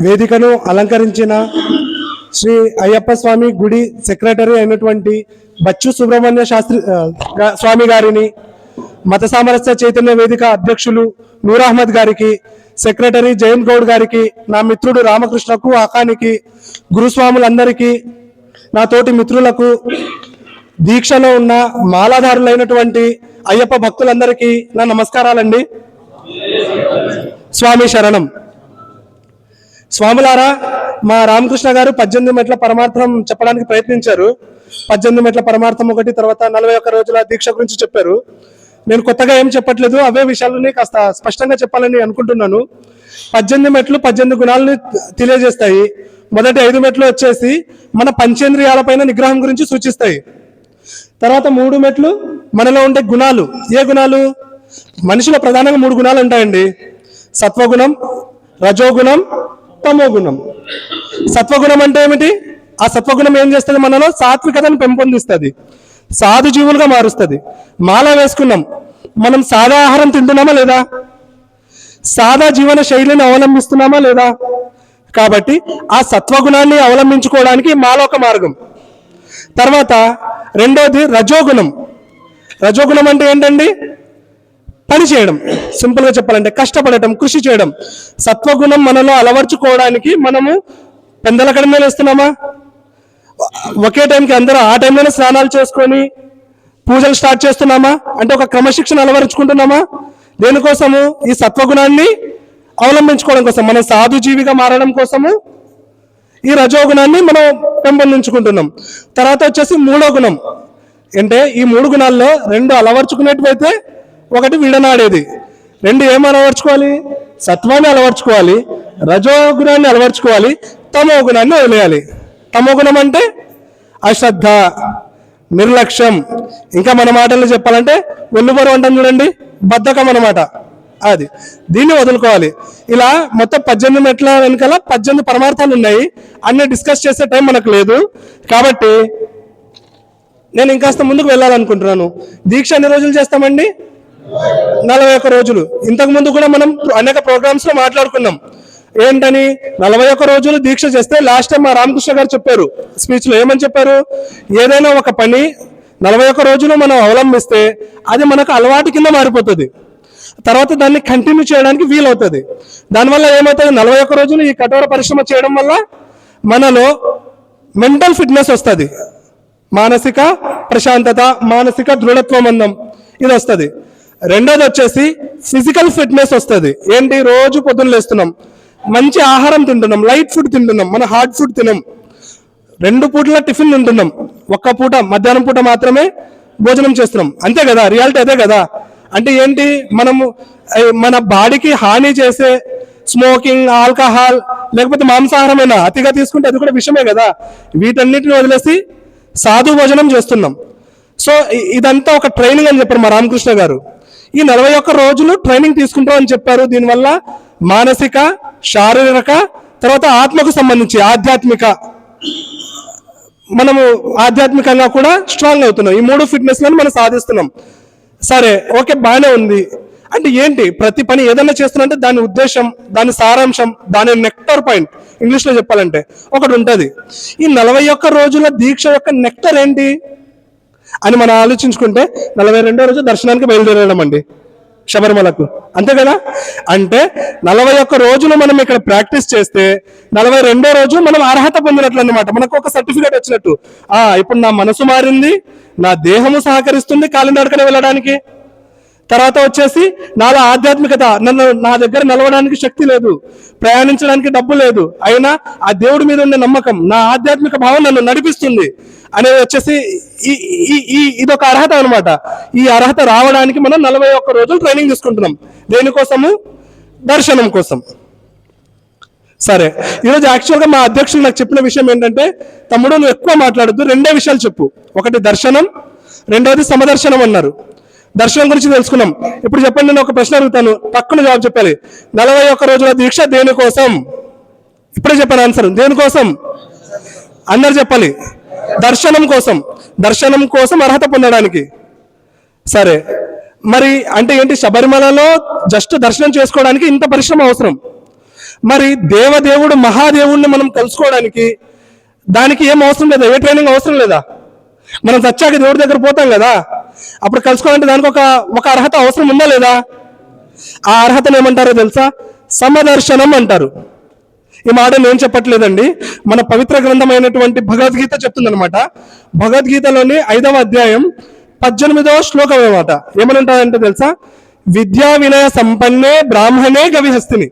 వేదికను అలంకరించిన శ్రీ అయ్యప్ప స్వామి గుడి సెక్రటరీ అయినటువంటి బచ్చు సుబ్రహ్మణ్య శాస్త్రి స్వామి గారిని మత సామరస్య చైతన్య వేదిక అధ్యక్షులు నూర్ అహ్మద్ గారికి సెక్రటరీ జయంత్ గౌడ్ గారికి నా మిత్రుడు రామకృష్ణకు ఆకానికి గురుస్వాములందరికీ నా తోటి మిత్రులకు దీక్షలో ఉన్న మాలాధారులైనటువంటి అయ్యప్ప భక్తులందరికీ నా నమస్కారాలండి. స్వామి శరణం. స్వాములారా మా రామకృష్ణ గారు పద్దెనిమిది మెట్ల పరమార్థం చెప్పడానికి ప్రయత్నించారు. పద్దెనిమిది మెట్ల పరమార్థం ఒకటి తర్వాత నలభై ఒక్క రోజుల దీక్ష గురించి చెప్పారు. నేను కొత్తగా ఏం చెప్పట్లేదు అవే విషయాలని కాస్త స్పష్టంగా చెప్పాలని అనుకుంటున్నాను. పద్దెనిమిది మెట్లు పద్దెనిమిది గుణాలను తెలియజేస్తాయి. మొదటి ఐదు మెట్లు వచ్చేసి మన పంచేంద్రియాలపైన నిగ్రహం గురించి సూచిస్తాయి. తర్వాత మూడు మెట్లు మనలో ఉండే గుణాలు. ఏ గుణాలు? మనిషిలో ప్రధానంగా మూడు గుణాలు ఉంటాయండి. సత్వగుణం రజోగుణం తమో గుణం. సత్వగుణం అంటే ఏమిటి? ఆ సత్వగుణం ఏం చేస్తుంది మనలో? సాత్వికతను పెంపొందిస్తుంది. సాధు జీవులుగా మారుస్తుంది. మాల వేసుకున్నాం. మనం సాదా ఆహారం తింటున్నామా లేదా? సాదా జీవన శైలిని అవలంబిస్తున్నామా లేదా? కాబట్టి ఆ సత్వగుణాన్ని అవలంబించుకోవడానికి మాలో ఒక మార్గం. తర్వాత రెండోది రజోగుణం. రజోగుణం అంటే ఏంటండి? పని చేయడం. సింపుల్గా చెప్పాలంటే కష్టపడటం కృషి చేయడం. సత్వగుణం మనలో అలవర్చుకోవడానికి మనము పెందల కడమే వేస్తున్నామా ఒకే టైంకి అందరూ ఆ టైంలోనే స్నానాలు చేసుకొని పూజలు స్టార్ట్ చేస్తున్నామా? అంటే ఒక క్రమశిక్షణ అలవరుచుకుంటున్నామా? దేనికోసము? ఈ సత్వగుణాన్ని అవలంబించుకోవడం కోసం మన సాధు జీవిగా మారడం కోసము ఈ రజోగుణాన్ని మనం పెంపొందించుకుంటున్నాం. తర్వాత వచ్చేసి మూడో గుణం. అంటే ఈ మూడు గుణాల్లో రెండు అలవర్చుకునేటివైతే ఒకటి విడనాడేది. రెండు ఏం అలవర్చుకోవాలి? సత్వాన్ని అలవర్చుకోవాలి. రజో గుణాన్ని అలవర్చుకోవాలి. తమో గుణాన్ని వదిలేయాలి. తమో గుణం అంటే అశ్రద్ధ నిర్లక్ష్యం. ఇంకా మన మాటలు చెప్పాలంటే వెన్నుబరు అంటాం చూడండి బద్ధకం అన్నమాట. అది. దీన్ని వదులుకోవాలి. ఇలా మొత్తం పద్దెనిమిది మెట్ల వెనకాల పద్దెనిమిది పరమార్థాలు ఉన్నాయి. అన్నీ డిస్కస్ చేసే టైం మనకు లేదు. కాబట్టి నేను ఇంకాస్త ముందుకు వెళ్ళాలనుకుంటున్నాను. దీక్ష ఎన్ని రోజులు చేస్తామండి? నలభై ఒక్క రోజులు. ఇంతకు ముందు కూడా మనం అనేక ప్రోగ్రామ్స్లో మాట్లాడుకున్నాం. ఏంటని? నలభై ఒక్క రోజులు దీక్ష చేస్తే లాస్ట్ టైం మా రామకృష్ణ గారు చెప్పారు. స్పీచ్లో ఏమని చెప్పారు? ఏదైనా ఒక పని నలభై ఒక్క రోజులు మనం అవలంబిస్తే అది మనకు అలవాటు కింద మారిపోతుంది. తర్వాత దాన్ని కంటిన్యూ చేయడానికి వీలవుతుంది. దానివల్ల ఏమవుతుంది? నలభై ఒక్క రోజులు ఈ కఠోర పరిశ్రమ చేయడం వల్ల మనలో మెంటల్ ఫిట్నెస్ వస్తుంది. మానసిక ప్రశాంతత మానసిక దృఢత్వం అందం ఇది వస్తుంది. రెండోది వచ్చేసి ఫిజికల్ ఫిట్నెస్ వస్తుంది. ఏంటి? రోజు పొద్దున్న లేస్తున్నాం. మంచి ఆహారం తింటున్నాం. లైట్ ఫుడ్ తింటున్నాం. మన హార్డ్ ఫుడ్ తినం. రెండు పూటల టిఫిన్ తింటున్నాం. ఒక్క పూట మధ్యాహ్నం పూట మాత్రమే భోజనం చేస్తున్నాం. అంతే కదా? రియాలిటీ అదే కదా? అంటే ఏంటి? మనము మన బాడీకి హాని చేసే స్మోకింగ్ ఆల్కహాల్ లేకపోతే మాంసాహారమైన అతిగా తీసుకుంటే అది కూడా విషయమే కదా? వీటన్నిటిని వదిలేసి సాధు భోజనం చేస్తున్నాం. సో ఇదంతా ఒక ట్రైనింగ్ అని చెప్పారు మా రామకృష్ణ గారు. ఈ నలభై ఒక్క రోజులు ట్రైనింగ్ తీసుకుంటాం అని చెప్పారు. దీనివల్ల మానసిక శారీరక తర్వాత ఆత్మకు సంబంధించి ఆధ్యాత్మిక మనము ఆధ్యాత్మికంగా కూడా స్ట్రాంగ్ అవుతున్నాం. ఈ మూడు ఫిట్నెస్లను మనం సాధిస్తున్నాం. సరే ఓకే బాగానే ఉంది. అంటే ఏంటి? ప్రతి పని ఏదైనా చేస్తున్నంటే దాని ఉద్దేశం దాని సారాంశం దాని నెక్టర్ పాయింట్ ఇంగ్లీష్లో చెప్పాలంటే ఒకటి ఉంటుంది. ఈ నలభై ఒక్క రోజుల దీక్ష యొక్క నెక్టర్ ఏంటి? అని మనం ఆలోచించుకుంటే నలభై రెండో రోజు దర్శనానికి బయలుదేరడం అండి శబరిమలకు. అంతే కదా? అంటే నలభై ఒక్క రోజులు మనం ఇక్కడ ప్రాక్టీస్ చేస్తే నలభై రెండో రోజు మనం అర్హత పొందినట్లు అనమాట మనకు ఒక సర్టిఫికేట్ వచ్చినట్టు. ఆ ఇప్పుడు నా మనసు మారింది నా దేహము సహకరిస్తుంది కాలినడకనే వెళ్ళడానికి. తర్వాత వచ్చేసి నాలో ఆధ్యాత్మికత నన్ను నా దగ్గర నిలవడానికి శక్తి లేదు ప్రయాణించడానికి డబ్బు లేదు. అయినా ఆ దేవుడి మీద ఉండే నమ్మకం నా ఆధ్యాత్మిక భావం నన్ను నడిపిస్తుంది అనేది వచ్చేసి ఈ ఈ ఈ ఇదొక అర్హత అనమాట ఈ అర్హత రావడానికి మనం నలభై ఒక్క రోజులు ట్రైనింగ్ తీసుకుంటున్నాం. దేనికోసము దర్శనం కోసం. సరే ఈరోజు యాక్చువల్గా మా అధ్యక్షులు నాకు చెప్పిన విషయం ఏంటంటే తమ్ముడు నువ్వు ఎక్కువ మాట్లాడద్దు రెండే విషయాలు చెప్పు. ఒకటి దర్శనం రెండవది సమదర్శనం అన్నారు. దర్శనం గురించి తెలుసుకున్నాం. ఇప్పుడు చెప్పండి నేను ఒక ప్రశ్న అడుగుతాను. పక్కన జవాబు చెప్పాలి. నలభై ఒక్క రోజుల దీక్ష దేనికోసం ఇప్పుడే చెప్పాను ఆన్సర్ దేనికోసం అందరు చెప్పాలి. దర్శనం కోసం. దర్శనం కోసం అర్హత పొందడానికి. సరే. మరి అంటే ఏంటి? శబరిమలలో జస్ట్ దర్శనం చేసుకోవడానికి ఇంత పరిశ్రమ అవసరం. మరి దేవదేవుడు మహాదేవుడిని మనం కలుసుకోవడానికి దానికి ఏం అవసరం లేదా? ఏ ట్రైనింగ్ అవసరం లేదా? మనం సచ్చాక దేవుడి దగ్గర పోతాం కదా? అప్పుడు కలుసుకోవాలంటే దానికి ఒక ఒక అర్హత అవసరం ఉందా లేదా? ఆ అర్హతను ఏమంటారో తెలుసా? సమదర్శనం అంటారు. ఈ మాట నేను చెప్పట్లేదండి. మన పవిత్ర గ్రంథమైనటువంటి భగవద్గీత చెప్తుందనమాట భగవద్గీతలోని ఐదవ అధ్యాయం పద్దెనిమిదవ శ్లోకం అనమాట ఏమనంటారంటే తెలుసా? విద్యా వినయ సంపన్నే బ్రాహ్మణే గవిహస్తిని.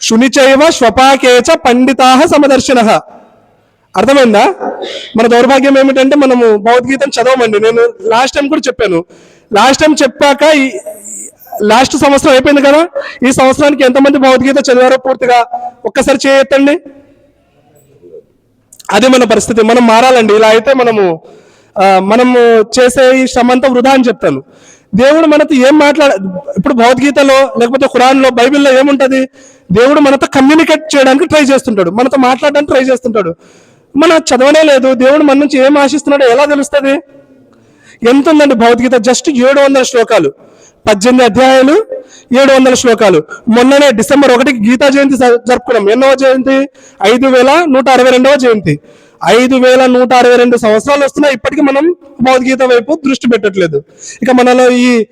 శునిచైవ స్వపాకేచ పండితా సమదర్శన. అర్థమైందా? మన దౌర్భాగ్యం ఏమిటంటే మనము భగవద్గీతను చదవమండి. నేను లాస్ట్ టైం కూడా చెప్పాను. లాస్ట్ టైం చెప్పాక లాస్ట్ సంవత్సరం అయిపోయింది కదా? ఈ సంవత్సరానికి ఎంతమంది భగవద్గీత చదివారో పూర్తిగా ఒక్కసారి చేయొత్తండి. అది మన పరిస్థితి. మనం మారాలండి. ఇలా అయితే మనము మనము చేసే ఈ శ్రమ అంతా వృధా అని చెప్తాను. దేవుడు మనతో ఏం మాట్లాడ ఇప్పుడు భగవద్గీతలో లేకపోతే ఖురాన్లో బైబిల్లో ఏముంటది? దేవుడు మనతో కమ్యూనికేట్ చేయడానికి ట్రై చేస్తుంటాడు. మనతో మాట్లాడడానికి ట్రై చేస్తుంటాడు. మన చదవనే లేదు. దేవుడు మన నుంచి ఏం ఆశిస్తున్నాడో ఎలా తెలుస్తుంది? ఎంత ఉందండి భగవద్గీత జస్ట్ ఏడు వందల శ్లోకాలు. పద్దెనిమిది అధ్యాయాలు ఏడు వందల శ్లోకాలు. మొన్ననే డిసెంబర్ ఒకటికి గీతా జయంతి జ- జరుపుకున్నాం. ఎన్నో జయంతి? ఐదు వేల నూట అరవై రెండవ జయంతి. ఐదు వేల నూట అరవై రెండు సంవత్సరాలు వస్తున్నా ఇప్పటికీ మనం భగవద్గీత వైపు దృష్టి పెట్టట్లేదు. ఇక మనలో ఈ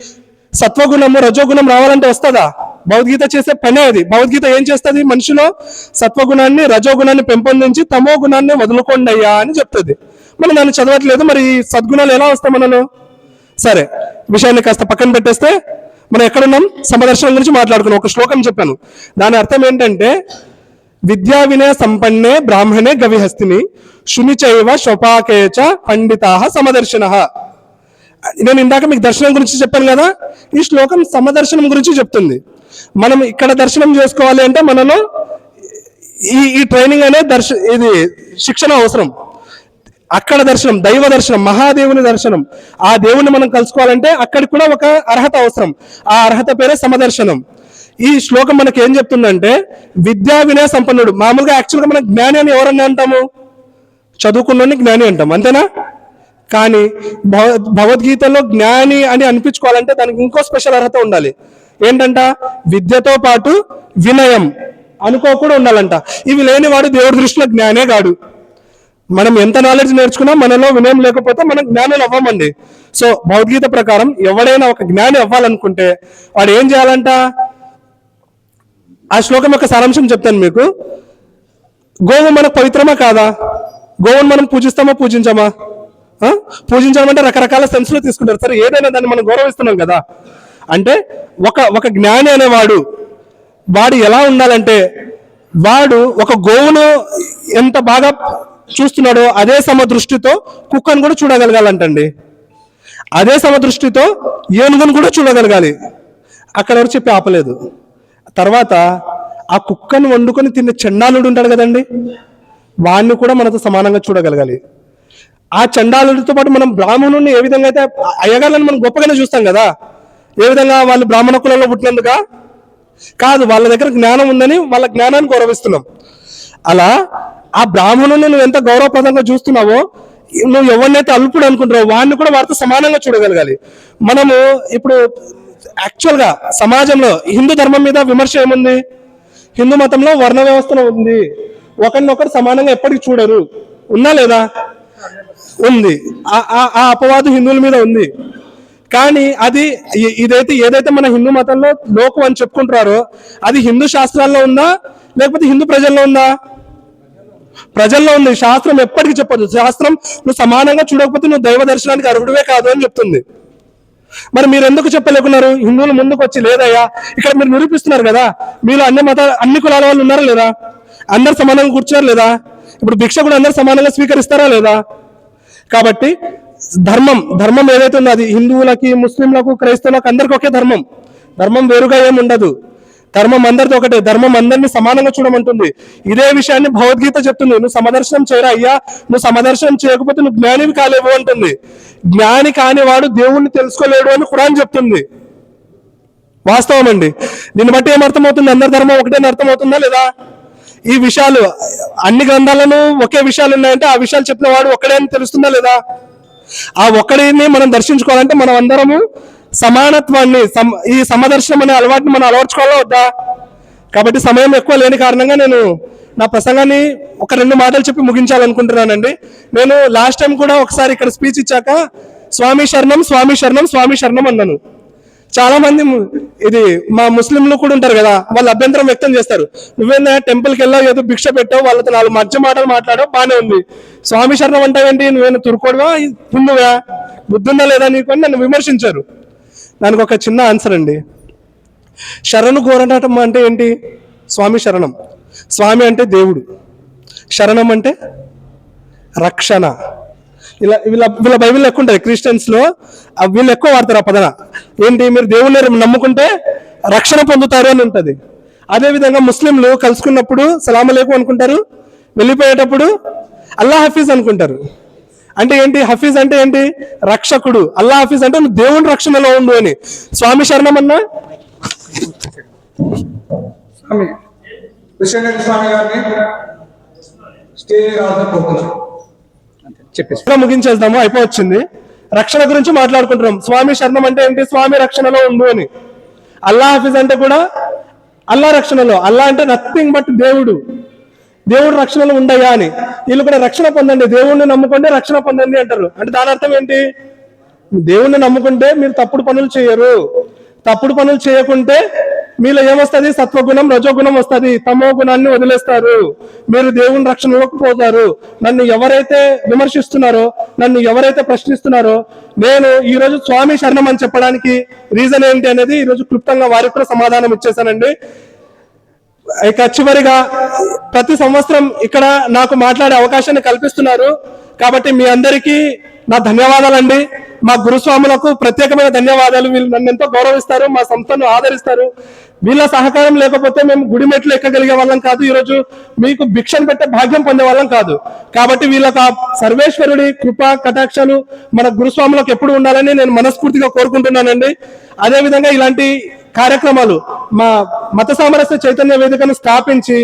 సత్వగుణము రజోగుణం రావాలంటే వస్తుందా? భగవద్గీత చేసే పనే అది. భగవద్గీత ఏం చేస్తుంది? మనిషిలో సత్వగుణాన్ని రజోగుణాన్ని పెంపొందించి తమో గుణాన్ని వదులుకోండి అయ్యా అని చెప్తుంది. మనం దాన్ని చదవట్లేదు. మరి ఈ సద్గుణాలు ఎలా వస్తాయి మనలో? సరే విషయాన్ని కాస్త పక్కన పెట్టేస్తే మనం ఎక్కడున్నాం? సమదర్శనం గురించి మాట్లాడుకున్నాం. ఒక శ్లోకం చెప్పాను. దాని అర్థం ఏంటంటే విద్యా వినయ సంపన్నే బ్రాహ్మణే గవిహస్తిని శునిచైవ శోపాకేచ పండితా సమదర్శన. నేను ఇందాక మీకు దర్శనం గురించి చెప్పాను కదా ఈ శ్లోకం సమదర్శనం గురించి చెప్తుంది. మనం ఇక్కడ దర్శనం చేసుకోవాలి అంటే మనలో ఈ ఈ ట్రైనింగ్ అనే దర్శ ఇది శిక్షణ అవసరం. అక్కడ దర్శనం దైవ దర్శనం మహాదేవుని దర్శనం ఆ దేవుణ్ణి మనం కలుసుకోవాలంటే అక్కడికి కూడా ఒక అర్హత అవసరం. ఆ అర్హత పేరే సమదర్శనం. ఈ శ్లోకం మనకి ఏం చెప్తుందంటే విద్యా వినయ సంపన్నుడు. మామూలుగా యాక్చువల్గా మనం జ్ఞాని అని ఎవరన్నా అంటాము? చదువుకున్నోని జ్ఞాని అంటాం. అంతేనా? కానీ భగ భగవద్గీతలో జ్ఞాని అని అనిపించుకోవాలంటే దానికి ఇంకో స్పెషల్ అర్హత ఉండాలి. ఏంటంట? విద్యతో పాటు వినయం అనుకోకుండా ఉండాలంట. ఇవి లేనివాడు దేవుడి దృష్టిలో జ్ఞానే కాడు. మనం ఎంత నాలెడ్జ్ నేర్చుకున్నా మనలో వినయం లేకపోతే మనం జ్ఞానులు అవ్వమండి. సో భగవద్గీత ప్రకారం ఎవడైనా ఒక జ్ఞాని అవ్వాలనుకుంటే వాడు ఏం చేయాలంట? ఆ శ్లోకం యొక్క సారాంశం చెప్తాను మీకు. గోవు మనకు పవిత్రమా కాదా? గోవును మనం పూజిస్తామా పూజించామా? పూజించడం అంటే రకరకాల సెన్స్లో తీసుకుంటారు. సరే ఏదైనా దాన్ని మనం గౌరవిస్తున్నాం కదా. అంటే ఒక ఒక జ్ఞాని అనేవాడు వాడు ఎలా ఉండాలంటే వాడు ఒక గోవును ఎంత బాగా చూస్తున్నాడో అదే సమదృష్టితో కుక్కను కూడా చూడగలగాలంటండి. అదే సమదృష్టితో ఏనుగును కూడా చూడగలగాలి. అక్కడ ఎవరు చెప్పి ఆపలేదు. తర్వాత ఆ కుక్కను వండుకొని తిన్న చెండాలుడు ఉంటాడు కదండి. వాడిని కూడా మనతో సమానంగా చూడగలగాలి. ఆ చండాలుడితో పాటు మనం బ్రాహ్మణుని ఏ విధంగా అయితే అయ్యగాళ్ళని మనం గొప్పగానే చూస్తాం కదా? ఏ విధంగా వాళ్ళు బ్రాహ్మణ కులంలో పుట్టినందుక? కాదు వాళ్ళ దగ్గర జ్ఞానం ఉందని వాళ్ళ జ్ఞానాన్ని గౌరవిస్తున్నాం. అలా ఆ బ్రాహ్మణుని నువ్వు ఎంత గౌరవప్రదంగా చూస్తున్నావో నువ్వు ఎవరినైతే అల్పుడు అనుకుంటావు వాడిని కూడా వారితో సమానంగా చూడగలగాలి. మనము ఇప్పుడు యాక్చువల్గా సమాజంలో హిందూ ధర్మం మీద విమర్శ ఏముంది? హిందూ మతంలో వర్ణ వ్యవస్థలో ఉంది. ఒకరినొకరు సమానంగా ఎప్పటికీ చూడరు. ఉన్నా లేదా? ఉంది. ఆ- ఆ ఆ అపవాదు హిందువుల మీద ఉంది. కానీ అది ఇదైతే ఏదైతే మన హిందూ మతంలో లోకం అని చెప్పుకుంటారో అది హిందూ శాస్త్రాల్లో ఉందా? లేకపోతే హిందూ ప్రజల్లో ఉందా? ప్రజల్లో ఉంది. శాస్త్రం ఎప్పటికీ చెప్పదు. శాస్త్రం నువ్వు సమానంగా చూడకపోతే నువ్వు దైవ దర్శనానికి అర్హుడివే కాదు అని చెప్తుంది. మరి మీరు ఎందుకు చెప్పలేకున్నారు? హిందువులు ముందుకు వచ్చి లేదయ్యా ఇక్కడ మీరు నిరూపిస్తున్నారు కదా మీరు అన్ని మత అన్ని కులాల వాళ్ళు ఉన్నారా లేదా? అందరు సమానంగా కూర్చున్నారు లేదా? ఇప్పుడు భిక్ష కూడా అందరు సమానంగా స్వీకరిస్తారా లేదా? కాబట్టి ధర్మం ధర్మం ఏదైతే ఉందో అది హిందువులకి ముస్లింలకు క్రైస్తవులకు అందరికి ఒకే ధర్మం. ధర్మం వేరుగా ఏమి ఉండదు. ధర్మం అందరితో ఒకటే. ధర్మం అందరినీ సమానంగా చూడమంటుంది. ఇదే విషయాన్ని భగవద్గీత చెప్తుంది. నువ్వు సమదర్శనం చేయరా అయ్యా? నువ్వు సమదర్శనం చేయకపోతే నువ్వు జ్ఞానివి కాలేవు అంటుంది. జ్ఞాని కానివాడు దేవుణ్ణి తెలుసుకోలేడు అని ఖురాన్ చెప్తుంది. వాస్తవం అండి దీన్ని బట్టి ఏమర్థమవుతుంది? అందరి ధర్మం ఒకటే అర్థమవుతుందా లేదా? ఈ విషయాలు అన్ని గ్రంథాలను ఒకే విషయాలు ఉన్నాయంటే ఆ విషయాలు చెప్పిన వాడు ఒక్కడే అని తెలుస్తుందా లేదా? ఆ ఒక్కడిని మనం దర్శించుకోవాలంటే మనం అందరము సమానత్వాన్ని సమ ఈ సమదర్శనం అనే అలవాటుని మనం అలవర్చుకోవాలా వద్దా? కాబట్టి సమయం ఎక్కువ లేని కారణంగా నేను నా ప్రసంగాన్ని ఒక రెండు మాటలు చెప్పి ముగించాలనుకుంటున్నానండి. నేను లాస్ట్ టైం కూడా ఒకసారి ఇక్కడ స్పీచ్ ఇచ్చాక స్వామి శరణం స్వామి శరణం స్వామి శరణం అన్నాను. చాలా మంది ఇది మా ముస్లింలు కూడా ఉంటారు కదా వాళ్ళు అభ్యంతరం వ్యక్తం చేస్తారు. నువ్వేందా టెంపుల్కి వెళ్ళావు ఏదో భిక్ష పెట్టావు వాళ్ళతో నాలుగు మధ్య మాటలు మాట్లాడావు బాగానే ఉంది. స్వామి శరణం అంటావేంటి నువ్వేనా తురుకోడువా? హిందువా బుద్ధున్నా లేదా నీకు అని నన్ను విమర్శించారు. దానికి ఒక చిన్న ఆన్సర్ అండి. శరణు కోరటం అంటే ఏంటి? స్వామి శరణం. స్వామి అంటే దేవుడు. శరణం అంటే రక్షణ. ఇలా వీళ్ళ వీళ్ళ బైబిల్ ఎక్కువ ఉంటుంది. క్రిస్టియన్స్లో వీళ్ళు ఎక్కువ వాడతారు ఆ పదన. ఏంటి? మీరు దేవుణ్ణి నమ్ముకుంటే రక్షణ పొందుతారు అని ఉంటుంది. అదేవిధంగా ముస్లింలు కలుసుకున్నప్పుడు సలాం లేకు అనుకుంటారు. వెళ్ళిపోయేటప్పుడు అల్లా హఫీజ్ అనుకుంటారు. అంటే ఏంటి? హఫీజ్ అంటే ఏంటి? రక్షకుడు. అల్లా హఫీజ్ అంటే నువ్వు దేవుని రక్షణలో ఉండు అని. స్వామి శరణం అన్నా స్వామి స్వామి గారిని స్టేజ్ రావడం చెప్పేసి. ముగించేద్దాము అయిపోవచ్చింది. రక్షణ గురించి మాట్లాడుకుంటున్నాం. స్వామి శరణం అంటే ఏంటి? స్వామి రక్షణలో ఉండు అని. అల్లా హాఫీజ్ అంటే కూడా అల్లా రక్షణలో. అల్లా అంటే నథింగ్ బట్ దేవుడు. దేవుడు రక్షణలో ఉండయా అని. వీళ్ళు కూడా రక్షణ పొందండి. దేవుణ్ణి నమ్ముకుంటే రక్షణ పొందండి అంటారు. అంటే దాని అర్థం ఏంటి? దేవుణ్ణి నమ్ముకుంటే మీరు తప్పుడు పనులు చేయరు. తప్పుడు పనులు చేయకుంటే మీలో ఏమొస్తుంది? సత్వగుణం రజోగుణం వస్తుంది. తమో గుణాన్ని వదిలేస్తారు. మీరు దేవుని రక్షణలోకి పోతారు. నన్ను ఎవరైతే విమర్శిస్తున్నారో నన్ను ఎవరైతే ప్రశ్నిస్తున్నారో నేను ఈ రోజు స్వామి శరణం అని చెప్పడానికి రీజన్ ఏంటి అనేది ఈ రోజు క్లుప్తంగా వారికి కూడా సమాధానం ఇచ్చేసానండి ఇక చివరిగా ప్రతి సంవత్సరం ఇక్కడ నాకు మాట్లాడే అవకాశాన్ని కల్పిస్తున్నారు. కాబట్టి మీ అందరికీ నా ధన్యవాదాలండి. మా గురుస్వాములకు ప్రత్యేకమైన ధన్యవాదాలు. వీళ్ళు నన్ను ఎంతో గౌరవిస్తారు మా సంస్థను ఆదరిస్తారు. వీళ్ళ సహకారం లేకపోతే మేము గుడి మెట్లు ఎక్కగలిగే వాళ్ళం కాదు. ఈరోజు మీకు భిక్షను పెట్టే భాగ్యం పొందే వాళ్ళం కాదు. కాబట్టి వీళ్ళకి ఆ సర్వేశ్వరుడి కృప కటాక్షాలు మన గురుస్వాములకు ఎప్పుడు ఉండాలని నేను మనస్ఫూర్తిగా కోరుకుంటున్నానండి. అదేవిధంగా ఇలాంటి కార్యక్రమాలు మా మత సామరస్య చైతన్య వేదికను స్థాపించి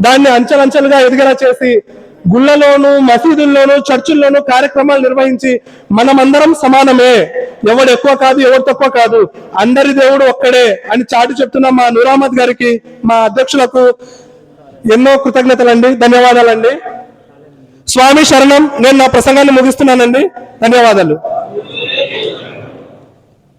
దాన్ని అంచెలంచెలుగా ఎదిగేలా చేసి గుళ్ళలోను మసీదుల్లోను చర్చిల్లోను కార్యక్రమాలు నిర్వహించి మనమందరం సమానమే. ఎవడు ఎక్కువ కాదు ఎవడు తక్కువ కాదు. అందరి దేవుడు ఒక్కడే అని చాటి చెప్తున్న మా నూరామద్ గారికి మా అధ్యక్షులకు ఎన్నో కృతజ్ఞతలండి ధన్యవాదాలండి. స్వామి శరణం నేను నా ప్రసంగాన్ని ముగిస్తున్నానండి. ధన్యవాదాలు.